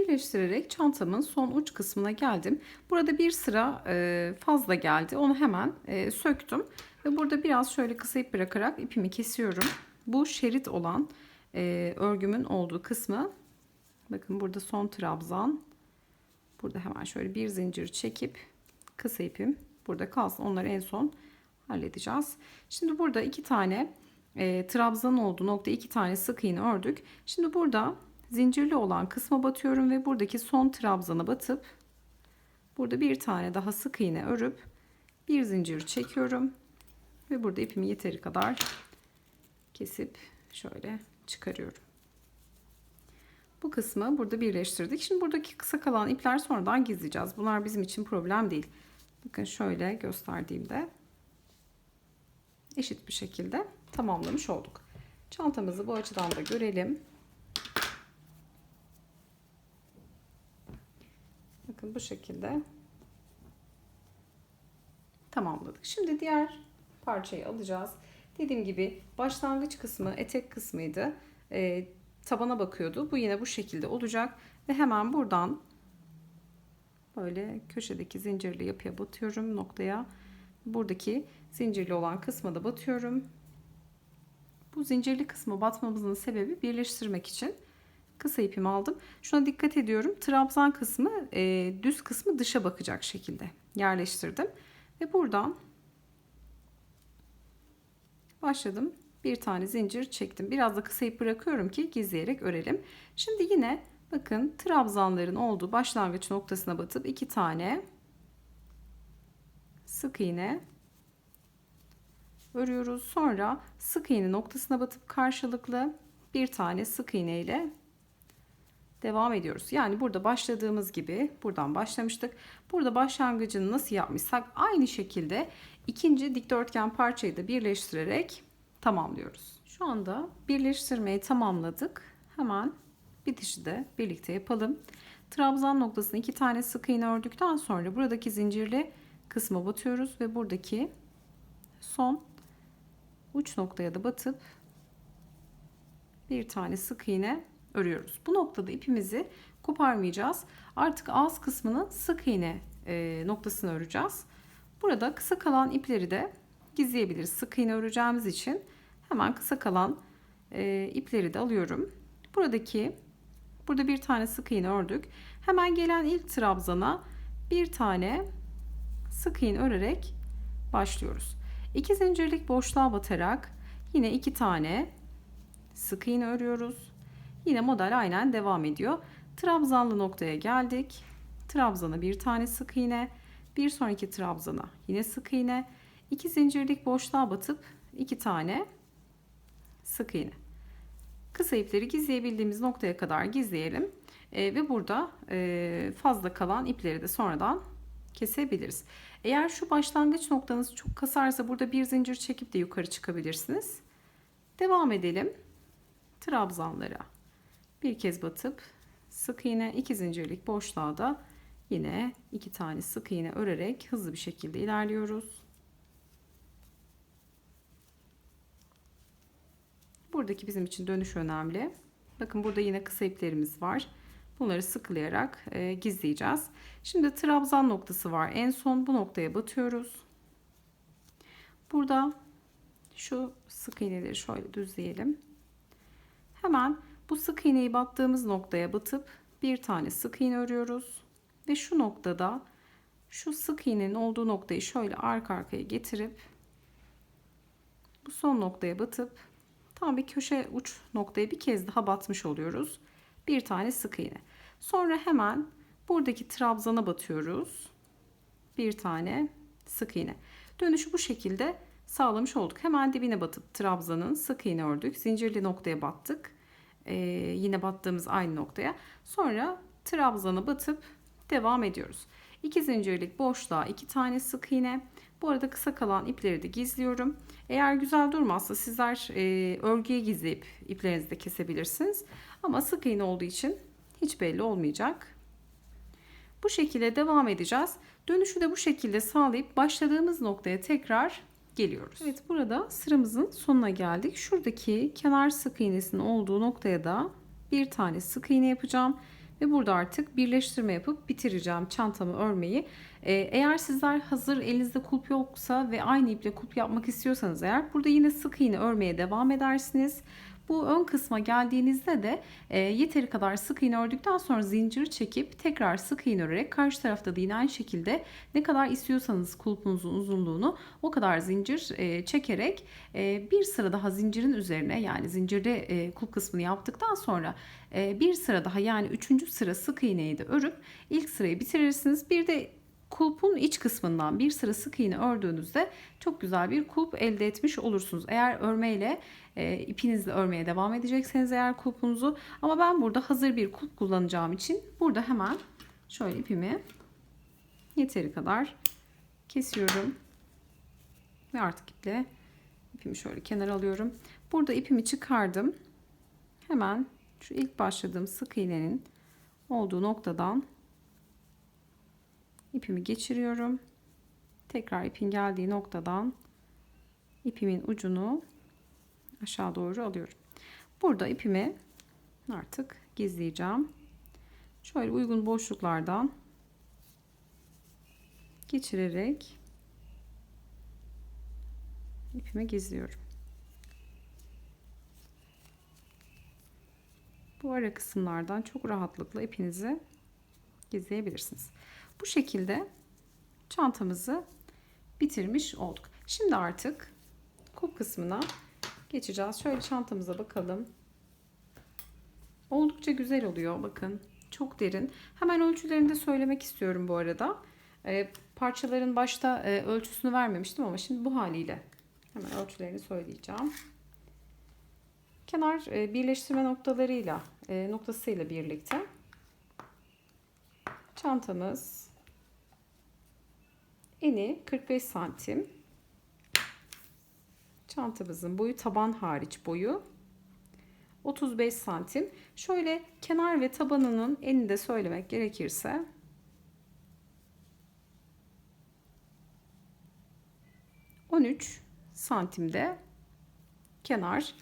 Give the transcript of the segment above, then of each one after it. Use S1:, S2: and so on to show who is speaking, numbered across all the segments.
S1: birleştirerek çantamın son uç kısmına geldim. Burada bir sıra e, fazla geldi. Onu hemen e, söktüm. Ve burada biraz şöyle kısayıp bırakarak ipimi kesiyorum. Bu şerit olan e, örgümün olduğu kısmı. Bakın burada son trabzan. Burada hemen şöyle bir zincir çekip kısa ipim burada kalsın. Onları en son halledeceğiz. Şimdi burada iki tane e, trabzan olduğu nokta iki tane sık iğne ördük. Şimdi burada zincirli olan kısma batıyorum ve buradaki son trabzana batıp burada bir tane daha sık iğne örüp bir zincir çekiyorum ve burada ipimi yeteri kadar kesip şöyle çıkarıyorum. Bu kısmı burada birleştirdik. Şimdi buradaki kısa kalan ipler sonradan gizleyeceğiz. Bunlar bizim için problem değil. Bakın şöyle gösterdiğimde eşit bir şekilde tamamlamış olduk. Çantamızı bu açıdan da görelim. Bakın bu şekilde tamamladık. Şimdi diğer parçayı alacağız. Dediğim gibi başlangıç kısmı etek kısmıydı. Ee, tabana bakıyordu. Bu yine bu şekilde olacak. Ve hemen buradan böyle köşedeki zincirli yapıya batıyorum noktaya. Buradaki zincirli olan kısma da batıyorum. Bu zincirli kısmı batmamızın sebebi birleştirmek için kısa ipimi aldım. Şuna dikkat ediyorum. Trabzan kısmı e, düz kısmı dışa bakacak şekilde yerleştirdim. Ve buradan başladım. Bir tane zincir çektim. Biraz da kısa ip bırakıyorum ki gizleyerek örelim. Şimdi yine bakın trabzanların olduğu başlangıç noktasına batıp iki tane sık iğne örüyoruz. Sonra sık iğne noktasına batıp karşılıklı bir tane sık iğne ile devam ediyoruz. Yani burada başladığımız gibi buradan başlamıştık. Burada başlangıcını nasıl yapmışsak aynı şekilde ikinci dikdörtgen parçayı da birleştirerek tamamlıyoruz. Şu anda birleştirmeyi tamamladık. Hemen bitişi de birlikte yapalım. Trabzan noktasına iki tane sık iğne ördükten sonra buradaki zincirli kısma batıyoruz ve buradaki son uç noktaya da batıp bir tane sık iğne örüyoruz. Bu noktada ipimizi koparmayacağız. Artık ağız kısmını sık iğne e, noktasını öreceğiz. Burada kısa kalan ipleri de gizleyebiliriz. Sık iğne öreceğimiz için hemen kısa kalan e, ipleri de alıyorum. Buradaki burada bir tane sık iğne ördük. Hemen gelen ilk trabzana bir tane sık iğne örerek başlıyoruz. İki zincirlik boşluğa batarak yine iki tane sık iğne örüyoruz. Yine model aynen devam ediyor. Trabzanlı noktaya geldik. Trabzana bir tane sık iğne, bir sonraki trabzana yine sık iğne, iki zincirlik boşluğa batıp iki tane sık iğne. Kısa ipleri gizleyebildiğimiz noktaya kadar gizleyelim. E, ve burada e, fazla kalan ipleri de sonradan kesebiliriz. Eğer şu başlangıç noktanız çok kasarsa burada bir zincir çekip de yukarı çıkabilirsiniz. Devam edelim. Trabzanlara bir kez batıp sık iğne iki zincirlik boşluğa da yine iki tane sık iğne örerek hızlı bir şekilde ilerliyoruz. Buradaki bizim için dönüş önemli. Bakın burada yine kısa iplerimiz var. Bunları sıkılayarak e, gizleyeceğiz. Şimdi trabzan noktası var. En son bu noktaya batıyoruz. Burada şu sık iğneleri şöyle düzleyelim. Hemen bu sık iğneyi battığımız noktaya batıp bir tane sık iğne örüyoruz. Ve şu noktada şu sık iğnenin olduğu noktayı şöyle arka arkaya getirip bu son noktaya batıp tam bir köşe uç noktaya bir kez daha batmış oluyoruz. Bir tane sık iğne. Sonra hemen buradaki trabzana batıyoruz. Bir tane sık iğne. Dönüşü bu şekilde sağlamış olduk. Hemen dibine batıp trabzanın sık iğne ördük. Zincirli noktaya battık. Ee, yine battığımız aynı noktaya. Sonra trabzana batıp devam ediyoruz. İki zincirlik boşluğa iki tane sık iğne. Bu arada kısa kalan ipleri de gizliyorum. Eğer güzel durmazsa sizler e, örgüye gizleyip iplerinizi de kesebilirsiniz. Ama sık iğne olduğu için hiç belli olmayacak. Bu şekilde devam edeceğiz. Dönüşü de bu şekilde sağlayıp başladığımız noktaya tekrar geliyoruz. Evet burada sıramızın sonuna geldik. Şuradaki kenar sık iğnesinin olduğu noktaya da bir tane sık iğne yapacağım. Ve burada artık birleştirme yapıp bitireceğim çantamı örmeyi. Ee, eğer sizler hazır elinizde kulp yoksa ve aynı iple kulp yapmak istiyorsanız eğer burada yine sık iğne örmeye devam edersiniz. Bu ön kısma geldiğinizde de e, yeteri kadar sık iğne ördükten sonra zinciri çekip tekrar sık iğne örerek karşı tarafta da yine aynı şekilde ne kadar istiyorsanız kulpunuzun uzunluğunu o kadar zincir e, çekerek e, bir sıra daha zincirin üzerine yani zincirde e, kulp kısmını yaptıktan sonra e, bir sıra daha yani üçüncü sıra sık iğneyi de örüp ilk sırayı bitirirsiniz. Bir de kulpun iç kısmından bir sıra sık iğne ördüğünüzde çok güzel bir kulp elde etmiş olursunuz. Eğer örmeyle e, ipinizle örmeye devam edecekseniz eğer kulpunuzu ama ben burada hazır bir kulp kullanacağım için burada hemen şöyle ipimi yeteri kadar kesiyorum ve artık iple ipimi şöyle kenara alıyorum. Burada ipimi çıkardım. Hemen şu ilk başladığım sık iğnenin olduğu noktadan ipimi geçiriyorum. Tekrar ipin geldiği noktadan ipimin ucunu aşağı doğru alıyorum. Burada ipimi artık gizleyeceğim. Şöyle uygun boşluklardan geçirerek ipimi gizliyorum. Bu ara kısımlardan çok rahatlıkla ipinizi gizleyebilirsiniz. Bu şekilde çantamızı bitirmiş olduk. Şimdi artık kulp kısmına geçeceğiz. Şöyle çantamıza bakalım. Oldukça güzel oluyor bakın. Çok derin. Hemen ölçülerini de söylemek istiyorum bu arada. Ee, parçaların başta e, ölçüsünü vermemiştim ama şimdi bu haliyle hemen ölçülerini söyleyeceğim. Kenar e, birleştirme noktalarıyla e, noktasıyla birlikte çantamız eni 45 santim çantamızın boyu taban hariç boyu 35 santim şöyle kenar ve tabanının enini de söylemek gerekirse ...13 santimde kenar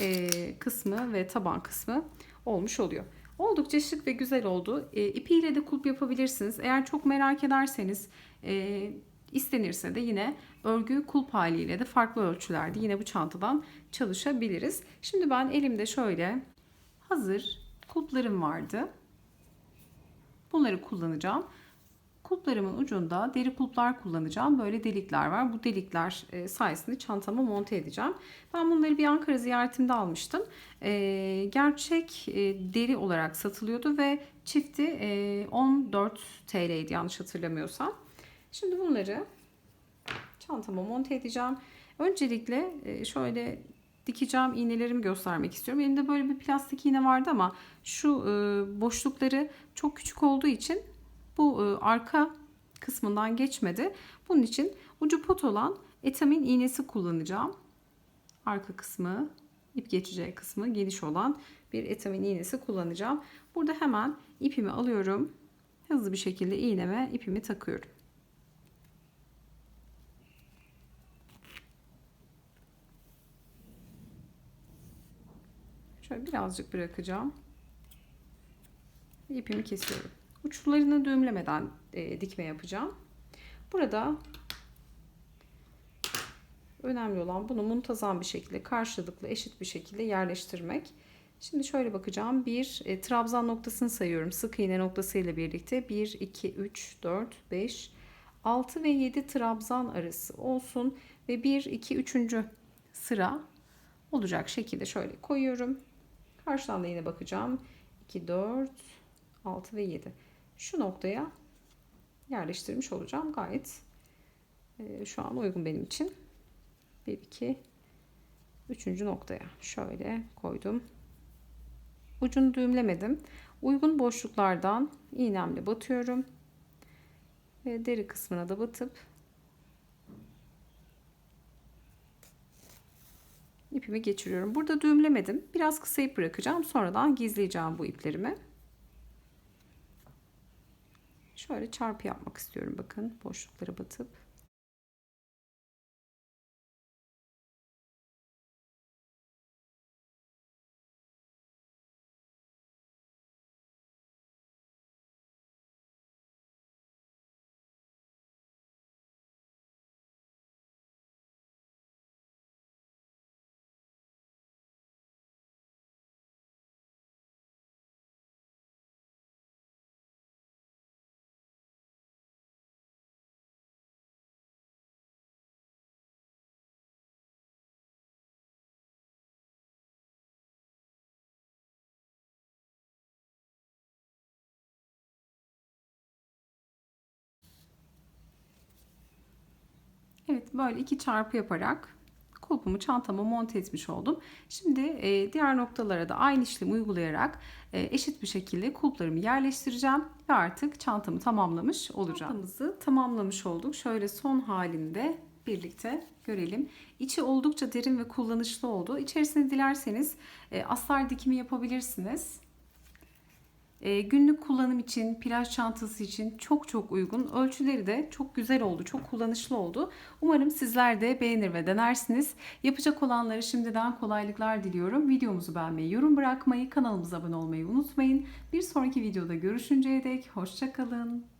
S1: e, kısmı ve taban kısmı olmuş oluyor. Oldukça şık ve güzel oldu. E, ipiyle de kulp yapabilirsiniz. Eğer çok merak ederseniz e, istenirse de yine örgü kulp haliyle de farklı ölçülerde yine bu çantadan çalışabiliriz. Şimdi ben elimde şöyle hazır kulplarım vardı. Bunları kullanacağım. Kulplarımın ucunda deri kulplar kullanacağım. Böyle delikler var. Bu delikler e, sayesinde çantama monte edeceğim. Ben bunları bir Ankara ziyaretimde almıştım. E, gerçek e, deri olarak satılıyordu ve çifti 14 TL'ydi yanlış hatırlamıyorsam. Şimdi bunları çantama monte edeceğim. Öncelikle şöyle dikeceğim iğnelerimi göstermek istiyorum. Elimde böyle bir plastik iğne vardı ama şu boşlukları çok küçük olduğu için bu e, arka kısmından geçmedi. Bunun için ucu pot olan etamin iğnesi kullanacağım. Arka kısmı, ip geçeceği kısmı geniş olan bir etamin iğnesi kullanacağım. Burada hemen ipimi alıyorum. Hızlı bir şekilde iğneme ipimi takıyorum. Şöyle birazcık bırakacağım. İpimi kesiyorum. Uçlarını düğümlemeden e, dikme yapacağım. Burada önemli olan bunu muntazam bir şekilde karşılıklı eşit bir şekilde yerleştirmek. Şimdi şöyle bakacağım. Bir e, trabzan noktasını sayıyorum. Sık iğne noktası ile birlikte 1, 2, 3, 4, 5, 6 ve 7 trabzan arası olsun. Ve 1, 2, 3. sıra olacak şekilde şöyle koyuyorum. Karşıdan da yine bakacağım. 2, 4, 6 ve 7 şu noktaya yerleştirmiş olacağım. Gayet e, şu an uygun benim için. 1, 2, 3. noktaya şöyle koydum. Ucunu düğümlemedim. Uygun boşluklardan iğnemle batıyorum. Ve deri kısmına da batıp ipimi geçiriyorum. Burada düğümlemedim. Biraz kısa ip bırakacağım. Sonradan gizleyeceğim bu iplerimi. Şöyle çarpı yapmak istiyorum. Bakın boşluklara batıp böyle iki çarpı yaparak kulpumu çantama monte etmiş oldum. Şimdi e, diğer noktalara da aynı işlemi uygulayarak e, eşit bir şekilde kulplarımı yerleştireceğim ve artık çantamı tamamlamış olacağım. Çantamızı tamamlamış olduk. Şöyle son halinde birlikte görelim. İçi oldukça derin ve kullanışlı oldu. İçerisine dilerseniz e, astar dikimi yapabilirsiniz. E, günlük kullanım için, plaj çantası için çok çok uygun. Ölçüleri de çok güzel oldu, çok kullanışlı oldu. Umarım sizler de beğenir ve denersiniz. Yapacak olanlara şimdiden kolaylıklar diliyorum. Videomuzu beğenmeyi, yorum bırakmayı, kanalımıza abone olmayı unutmayın. Bir sonraki videoda görüşünceye dek hoşçakalın.